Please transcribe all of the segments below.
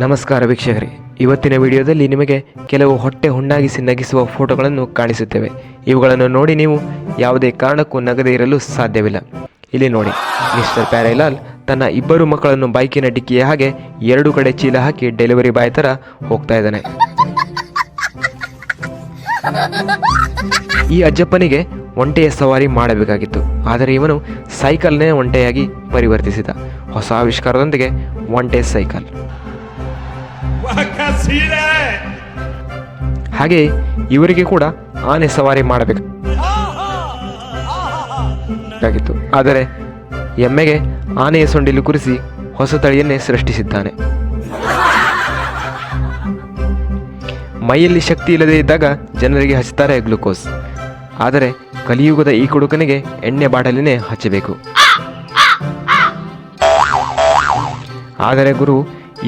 ನಮಸ್ಕಾರ ವೀಕ್ಷಕರೇ. ಇವತ್ತಿನ ವಿಡಿಯೋದಲ್ಲಿ ನಿಮಗೆ ಕೆಲವು ಹೊಟ್ಟೆ ಹುಣ್ಣಾಗಿಸಿ ನಗಿಸುವ ಫೋಟೋಗಳನ್ನು ಕಾಣಿಸುತ್ತೇವೆ. ಇವುಗಳನ್ನು ನೋಡಿ ನೀವು ಯಾವುದೇ ಕಾರಣಕ್ಕೂ ನಗದೇ ಇರಲು ಸಾಧ್ಯವಿಲ್ಲ. ಇಲ್ಲಿ ನೋಡಿ, ಮಿಸ್ಟರ್ ಪ್ಯಾರೈಲಾಲ್ ತನ್ನ ಇಬ್ಬರು ಮಕ್ಕಳನ್ನು ಬೈಕಿನ ಡಿಕ್ಕಿಯ ಹಾಗೆ ಎರಡು ಕಡೆ ಚೀಲ ಹಾಕಿ ಡೆಲಿವರಿ ಬಾಯ್ ಥರ ಹೋಗ್ತಾ ಇದ್ದಾನೆ. ಈ ಅಜ್ಜಪ್ಪನಿಗೆ ಒಂಟೆಯ ಸವಾರಿ ಮಾಡಬೇಕಾಗಿತ್ತು. ಆದರೆ ಇವನು ಸೈಕಲ್ನೇ ಒಂಟೆಯಾಗಿ ಪರಿವರ್ತಿಸಿದ. ಹೊಸ ಆವಿಷ್ಕಾರದೊಂದಿಗೆ ಒಂಟೆ ಸೈಕಲ್. ಹಾಗೆ ಇವರಿಗೆ ಕೂಡ ಆನೆ ಸವಾರಿ ಮಾಡಬೇಕಾಗಿತ್ತು ಆದರೆ ಎಮ್ಮೆಗೆ ಆನೆಯ ಸೊಂಡಿಲು ಕುರಿಸಿ ಹೊಸ ತಳಿಯನ್ನೇ ಸೃಷ್ಟಿಸಿದ್ದಾನೆ. ಮೈಯಲ್ಲಿ ಶಕ್ತಿ ಇಲ್ಲದೆ ಇದ್ದಾಗ ಜನರಿಗೆ ಹಚ್ಚುತ್ತಾರೆ ಗ್ಲುಕೋಸ್. ಆದರೆ ಕಲಿಯುಗದ ಈ ಕುಡುಕನಿಗೆ ಎಣ್ಣೆ ಬಾಟಲಿನೇ ಹಚ್ಚಬೇಕು. ಆದರೆ ಗುರು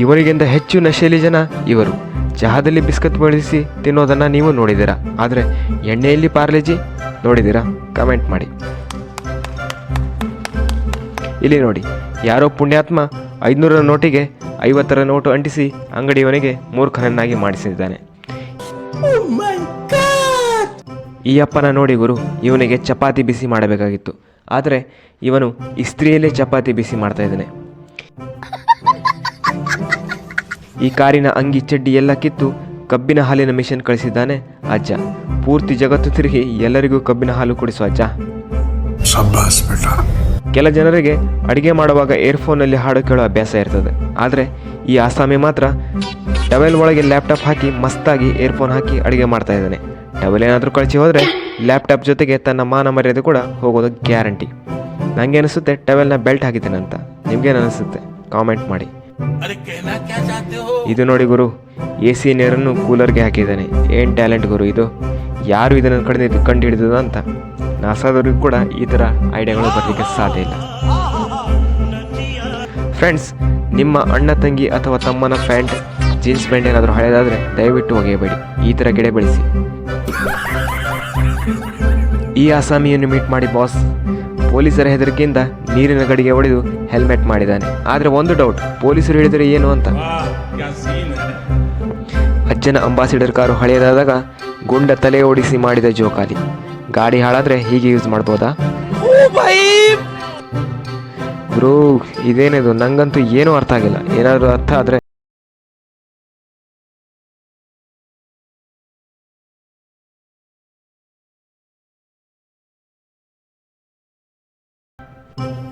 ಇವರಿಗಿಂತ ಹೆಚ್ಚು ನಶೆಯಲ್ಲಿ ಜನ ಇವರು. ಚಹಾದಲ್ಲಿ ಬಿಸ್ಕತ್ ಬಳಸಿ ತಿನ್ನೋದನ್ನು ನೀವು ನೋಡಿದ್ದೀರಾ? ಆದರೆ ಎಣ್ಣೆಯಲ್ಲಿ ಪಾರ್ಲೆಜಿ ನೋಡಿದ್ದೀರಾ? ಕಮೆಂಟ್ ಮಾಡಿ. ಇಲ್ಲಿ ನೋಡಿ, ಯಾರೋ ಪುಣ್ಯಾತ್ಮ ಐದುನೂರ ನೋಟಿಗೆ ಐವತ್ತರ ನೋಟು ಅಂಟಿಸಿ ಅಂಗಡಿಯವನಿಗೆ ಮೂರ್ಖನನ್ನಾಗಿ ಮಾಡಿಸಿದ್ದಾನೆ. ಈ ಅಪ್ಪನ ನೋಡಿ ಗುರು, ಇವನಿಗೆ ಚಪಾತಿ ಬಿಸಿ ಮಾಡಬೇಕಾಗಿತ್ತು. ಆದರೆ ಇವನು ಇಸ್ತ್ರಿಯಲ್ಲೇ ಚಪಾತಿ ಬಿಸಿ ಮಾಡ್ತಾ ಇದ್ದಾನೆ. ಈ ಕಾರಿನ ಅಂಗಿ ಚಡ್ಡಿ ಎಲ್ಲ ಕಿತ್ತು ಕಬ್ಬಿನ ಹಾಲಿನ ಮಿಷನ್ ಕಳಿಸಿದ್ದಾನೆ ಅಜ್ಜ. ಪೂರ್ತಿ ಜಗತ್ತು ತಿರುಗಿ ಎಲ್ಲರಿಗೂ ಕಬ್ಬಿನ ಹಾಲು ಕೊಡಿಸುವ ಅಜ್ಜ. ಕೆಲ ಜನರಿಗೆ ಅಡಿಗೆ ಮಾಡುವಾಗ ಏರ್ಫೋನಲ್ಲಿ ಹಾಡು ಕೇಳೋ ಅಭ್ಯಾಸ ಇರ್ತದೆ. ಆದರೆ ಈ ಆಸಾಮಿ ಮಾತ್ರ ಟವೆಲ್ ಒಳಗೆ ಲ್ಯಾಪ್ಟಾಪ್ ಹಾಕಿ ಮಸ್ತಾಗಿ ಏರ್ಫೋನ್ ಹಾಕಿ ಅಡಿಗೆ ಮಾಡ್ತಾ ಇದ್ದಾನೆ. ಟವೆಲ್ ಏನಾದರೂ ಕಳಿಸಿ ಹೋದರೆ ಲ್ಯಾಪ್ಟಾಪ್ ಜೊತೆಗೆ ತನ್ನ ಮಾನ ಮರ್ಯಾದೆ ಕೂಡ ಹೋಗೋದು ಗ್ಯಾರಂಟಿ ನನಗೆ ಅನಿಸುತ್ತೆ ಟವೆಲ್ನ ಬೆಲ್ಟ್ ಹಾಕಿದ್ದೇನೆ ಅಂತ ನಿಮಗೇನು ಅನಿಸುತ್ತೆ? ಕಾಮೆಂಟ್ ಮಾಡಿ. ಇದು ನೋಡಿ ಗುರು ಎ ಸಿ ನೀರನ್ನು ಕೂಲರ್ಗೆ ಹಾಕಿದ್ದಾನೆ. ಏನು ಟ್ಯಾಲೆಂಟ್ ಗುರು ಇದು? ಯಾರು ಇದನ್ನು ಕಡಿಮೆ ಕಂಡು ಹಿಡಿದದ ಅಂತ? ನಾಸಾದವ್ರಿಗೂ ಕೂಡ ಈ ಥರ ಐಡಿಯಾಗಳು ಬರಲಿಕ್ಕೆ ಸಾಧ್ಯ ಇಲ್ಲ. ಫ್ರೆಂಡ್ಸ್ ನಿಮ್ಮ ಅಣ್ಣ, ತಂಗಿ ಅಥವಾ ತಮ್ಮನ ಪ್ಯಾಂಟ್, ಜೀನ್ಸ್ ಪ್ಯಾಂಟ್ ಏನಾದರೂ ಹಳೆಯದಾದರೆ ದಯವಿಟ್ಟು ಒಗೆಯಬೇಡಿ. ಈ ಥರ ಗಿಡ ಬೆಳೆಸಿ. ಈ ಆಸಾಮಿಯನ್ನು ಮೀಟ್ ಮಾಡಿ ಬಾಸ್ ಪೊಲೀಸರ ಹೆದರಿಕೆಯಿಂದ ನೀರಿನ ಗಡಿಗೆ ಒಡೆದು ಹೆಲ್ಮೆಟ್ ಮಾಡಿದ್ದಾನೆ. ಆದರೆ ಒಂದು ಡೌಟ್ ಪೊಲೀಸರು ಹೇಳಿದರೆ ಏನು ಅಂತ? ಅಜ್ಜನ ಅಂಬಾಸಿಡರ್ ಕಾರು ಹಳೆಯದಾದಾಗ ಗುಂಡ ತಲೆ ಓಡಿಸಿ ಮಾಡಿದ ಜೋಕಾಲಿ. ಗಾಡಿ ಹಾಳಾದರೆ ಹೀಗೆ ಯೂಸ್ ಮಾಡ್ಬೋದಾ? ಬ್ರೋ ಇದೇನಿದು? ನಂಗಂತೂ ಏನೂ ಅರ್ಥ ಆಗಿಲ್ಲ. ಏನಾದರೂ ಅರ್ಥ ಆದರೆ Bye.